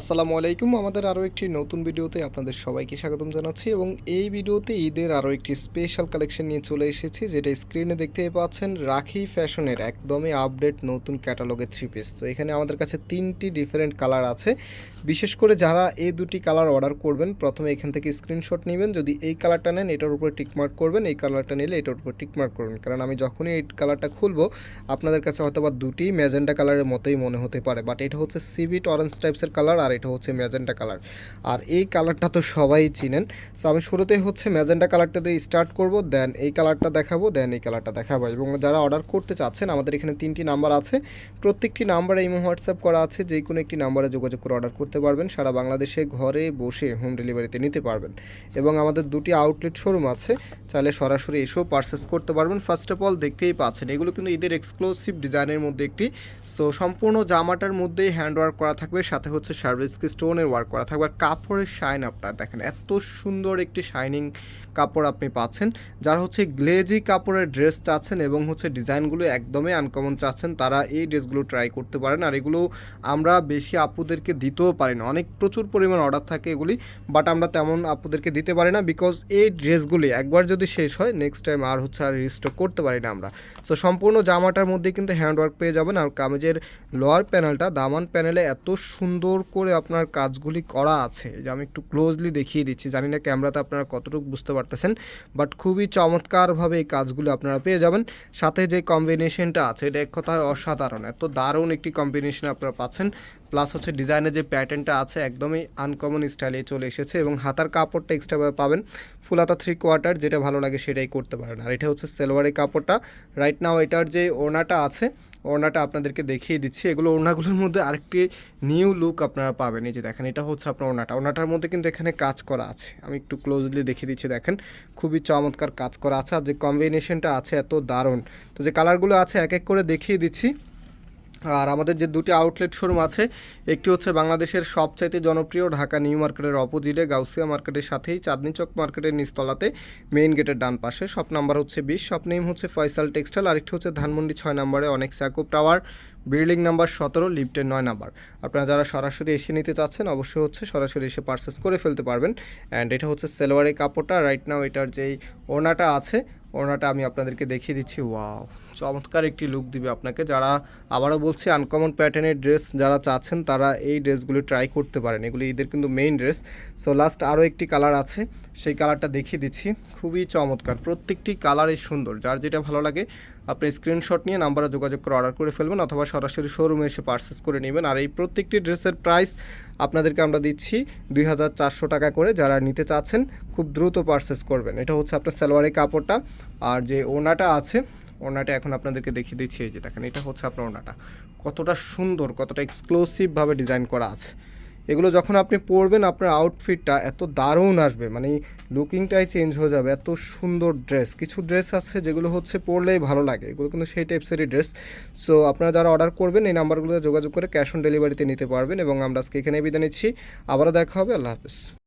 আসসালামু আলাইকুম। আমাদের আরও একটি নতুন ভিডিওতে আপনাদের সবাইকে স্বাগতম জানাচ্ছি এবং এই ভিডিওতে ঈদের আরও একটি স্পেশাল কালেকশন নিয়ে চলে এসেছি, যেটা স্ক্রিনে দেখতে পাচ্ছেন, রাখি ফ্যাশনের একদমই আপডেট নতুন ক্যাটালগের থ্রি পিস তো এখানে আমাদের কাছে তিনটি ডিফারেন্ট কালার আছে। বিশেষ করে যারা এই দুটি কালার অর্ডার করবেন, প্রথমে এখান থেকে স্ক্রিনশট নেবেন। যদি এই কালারটা নেন, এটার উপরে টিকমার্ক করবেন। এই কালারটা নিলে এটার উপরে টিকমার্ক করবেন। কারণ আমি যখনই এই কালারটা খুলবো, আপনাদের কাছে হয়তো বা দুটি ম্যাজেন্ডা কালারের মতোই মনে হতে পারে। বাট এটা হচ্ছে সিবিট অরেঞ্জ টাইপসের কালার আর এটা হচ্ছে ম্যাজেন্টা কালার। আর এই কালারটা তো সবাই চিনেন। সো আমি শুরুতেই হচ্ছে ম্যাজেন্টা কালারটা দিয়ে স্টার্ট করব দেন এই কালারটা দেখাবো দেন এই কালারটা দেখাবো। এবং যারা অর্ডার করতে চাচ্ছেন, আমাদের এখানে তিনটি নাম্বার আছে। প্রত্যেকটি নাম্বারে ইমো হোয়াটসঅ্যাপ করা আছে, যে কোনো একটি নাম্বারে যোগাযোগ করে অর্ডার করতে পারবেন। সারা বাংলাদেশে ঘরে বসে হোম ডেলিভারিতে নিতে পারবেন। এবং আমাদের দুটি আউটলেট শোরুম আছে। চাইলে সরাসরি এসেও পারচেস করতে পারবেন। ফার্স্ট অফ অল দেখতেই পাচ্ছেন, এগুলো কিন্তু ঈদের এক্সক্লুসিভ ডিজাইনের মধ্যে একটি। সো সম্পূর্ণ জামাটার মধ্যেই হ্যান্ড ওয়ার্ক করা থাকবে, সাথে হচ্ছে সার্ভিস স্টোনের ওয়ার্ক করা থাকবে। আর কাপড়ের শাইন আপনার দেখেন, এত সুন্দর একটি শাইনিং কাপড় আপনি পাচ্ছেন, যারা হচ্ছে গ্লেজি কাপড়ের ড্রেস চাচ্ছেন এবং হচ্ছে ডিজাইনগুলো একদমই আনকমন চাচ্ছেন, তারা এই ড্রেসগুলো ট্রাই করতে পারেন। আর এগুলো আমরা বেশি আপুদেরকে দিতেও পারি না। অনেক প্রচুর পরিমাণ অর্ডার থাকে এগুলি বাট আমরা তেমন আপুদেরকে দিতে পারি না বিকজ এই ড্রেসগুলি একবার যদি শেষ হয় নেক্সট টাইম আর হচ্ছে আর রিস্টক করতে পারি না আমরা। সো সম্পূর্ণ জামাটার মধ্যে কিন্তু হ্যান্ড ওয়ার্ক পেয়ে যাবেন। আর কামিজের লোয়ার প্যানেলটা দামান প্যানেলে এত সুন্দর করে আপনার কাজগুলি করা আছে, যে আমি একটু ক্লোজলি দেখিয়ে দিচ্ছি। জানি না ক্যামেরাতে আপনারা কতটুকু বুঝতে পারতেছেন বাট খুবই চমৎকারভাবে এই কাজগুলো আপনারা পেয়ে যাবেন। সাথে যে কম্বিনেশনটা আছে, এটা এক কথায় অসাধারণ। এত দারুণ একটি কম্বিনেশন আপনারা পাচ্ছেন। প্লাস হচ্ছে ডিজাইনের যে প্যাটার্নটা আছে, একদমই আনকমন স্টাইলে চলে এসেছে এবং হাতার কাপড়টা এক্সট্রাভাবে পাবেন। ফুল হাতা থ্রি কোয়ার্টার যেটা ভালো লাগে সেটাই করতে পারেন। আর এটা হচ্ছে সেলোয়ারের কাপড়টা। রাইট নাও এটার যে ওনাটা আছে ওড়নাটা আপনাদেরকে দেখিয়ে দিচ্ছি। এগুলো ওড়নাগুলোর মধ্যে আরেকটি নিউ লুক আপনারা পাবেন। এই যে দেখেন, এটা হচ্ছে আপনার ওড়নাটা। ওড়নাটার মধ্যে কিন্তু এখানে কাজ করা আছে। আমি একটু ক্লোজলি দেখিয়ে দিচ্ছি, দেখেন। খুবই চমৎকার কাজ করা আছে। আর যে কম্বিনেশনটা আছে, এত দারুণ। তো যে কালারগুলো আছে, এক এক করে দেখিয়ে দিচ্ছি। আর আমাদের যে দুটি আউটলেট শোরুম আছে, একটি হচ্ছে বাংলাদেশের সবচাইতে জনপ্রিয় ঢাকা নিউ মার্কেটের অপোজিটে, গাউসিয়া মার্কেটের সাথেই চাঁদনি চক মার্কেটের নিচতলাতে মেইন গেটের ডান পাশে। শপ নাম্বার হচ্ছে বিশ শপ নেম হচ্ছে ফয়সাল টেক্সটাইল আরেকটি হচ্ছে ধানমন্ডি ছয় নম্বরে অনেক স্যাকুপ টাওয়ার বিল্ডিং নাম্বার সতেরো লিফটের নয় নাম্বার আপনারা যারা সরাসরি এসে নিতে চাচ্ছেন, অবশ্যই হচ্ছে সরাসরি এসে পারচেস করে ফেলতে পারবেন। অ্যান্ড এটা হচ্ছে সেলোয়ারের কাপড়টা রাইট নাও এটার যেই ওনাটা আছে ওনাটা আমি আপনাদেরকে দেখিয়ে দিচ্ছি। ওয়াও চমৎকার একটি লুক দিবে আপনাকে। যারা আবারও বলছি আনকমন প্যাটার্নের ড্রেস যারা চাচ্ছেন, তারা এই ড্রেসগুলো ট্রাই করতে পারেন। এগুলি ঈদের কিন্তু মেইন ড্রেস সো লাস্ট আরও একটি কালার আছে। সেই কালারটা দেখিয়ে দিচ্ছি। খুবই চমৎকার। প্রত্যেকটি কালারই সুন্দর। যার যেটা ভালো লাগে, আপনি স্ক্রিনশট নিয়ে নাম্বারে যোগাযোগ করে অর্ডার করে ফেলবেন অথবা সরাসরি শোরুমে এসে পারচেস করে নেবেন। আর এই প্রত্যেকটি ড্রেসের প্রাইস আপনাদেরকে আমরা দিচ্ছি দুই হাজার চারশো টাকা করে। যারা নিতে চাচ্ছেন, খুব দ্রুত পারচেস করবেন। এটা হচ্ছে আপনার সালোয়ারের কাপড়টা। আর যে ওনাটা আছে ওনাটা এখন আপনাদেরকে দেখিয়ে দিচ্ছি, এই যে দেখেন, এটা হচ্ছে আপনার ওনাটা কতটা সুন্দর, কতটা এক্সক্লুসিভভাবে ডিজাইন করা আছে। এগুলো যখন আপনি পরবেন, আপনার আউটফিটটা এত দারুণ আসবে মানে লুকিংটাই চেঞ্জ হয়ে যাবে, এত সুন্দর ড্রেস কিছু ড্রেস আছে যেগুলো হচ্ছে পরলেই ভালো লাগে, এগুলো কিন্তু সেই টাইপসেরই ড্রেস সো আপনারা যারা অর্ডার করবেন, এই নাম্বারগুলোতে যোগাযোগ করে ক্যাশ অন ডেলিভারিতে নিতে পারবেন, এবং আমরা আজকে এখানে বিদায় নিচ্ছি। আবারও দেখা হবে, আল্লাহ হাফিজ।